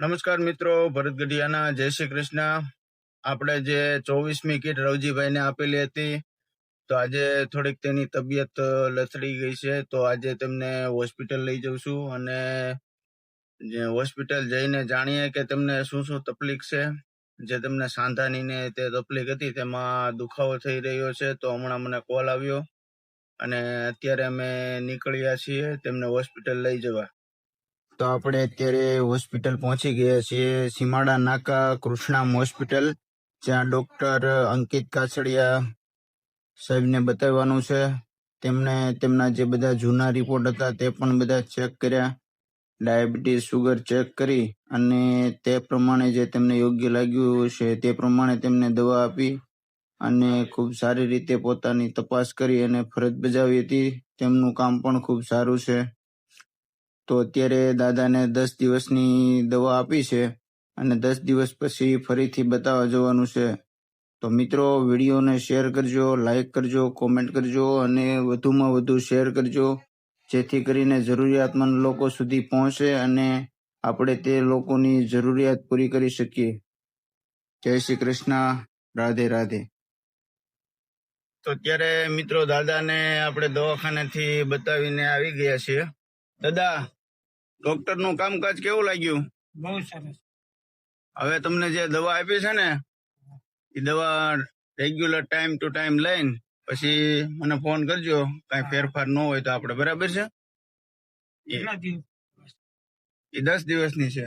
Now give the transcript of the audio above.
નમસ્કાર મિત્રો, ભરત ગઢિયાના, જય શ્રી કૃષ્ણ. આપણે જે ચોવીસમી કીટ રવજીભાઈને આપેલી હતી, તો આજે થોડીક તેની તબિયત લથડી ગઈ છે, તો આજે તેમને હોસ્પિટલ લઈ જઉં છું અને હોસ્પિટલ જઈને જાણીએ કે તેમને શું શું તકલીફ છે. જે તેમને સાંધાની ને તે તકલીફ હતી, તેમાં દુખાવો થઈ રહ્યો છે, તો હમણાં મને કોલ આવ્યો. અને અત્યારે અમે નીકળ્યા છીએ, તેમને હોસ્પિટલ લઈ જવા. તો આપણે અત્યારે હોસ્પિટલ પહોંચી ગયા છીએ. સીમાડા નાકા કૃષ્ણામ હોસ્પિટલ, જ્યાં ડોક્ટર અંકિત કાછડિયા સાહેબને બતાવવાનું છે. તેમણે તેમના જે બધા જૂના રિપોર્ટ હતા તે પણ બધા ચેક કર્યા. ડાયાબિટીસ સુગર ચેક કરી અને તે પ્રમાણે જે તેમને યોગ્ય લાગ્યું છે તે પ્રમાણે તેમને દવા આપી અને ખૂબ સારી રીતે પોતાની તપાસ કરી અને ફરજ બજાવી હતી. તેમનું કામ પણ ખૂબ સારું છે. તો અત્યારે દાદાને દસ દિવસની દવા આપી છે અને દસ દિવસ પછી ફરીથી બતાવવા જવાનું છે. તો મિત્રો, વિડીયોને શેર કરજો લાઇક કરજો, કોમેન્ટ કરજો અને વધુમાં વધુ શેર કરજો, જેથી કરીને જરૂરિયાતમંદ લોકો સુધી પહોંચે અને આપણે તે લોકોની જરૂરિયાત પૂરી કરી શકીએ. જય શ્રી કૃષ્ણ. રાધે રાધે. તો અત્યારે મિત્રો દાદાને આપણે દવાખાનેથી બતાવીને આવી ગયા છીએ. દાદા ડોક્ટરનું કામકાજ કેવું લાગ્યું? બહુ સરસ. હવે તમને જે દવા આપી છે ને એ દવા રેગ્યુલર ટાઈમ ટુ ટાઈમ લઈને પછી મને ફોન કરજો કઈ ફેરફાર ન હોય તો આપણે બરાબર છે? એ દસ દિવસની છે.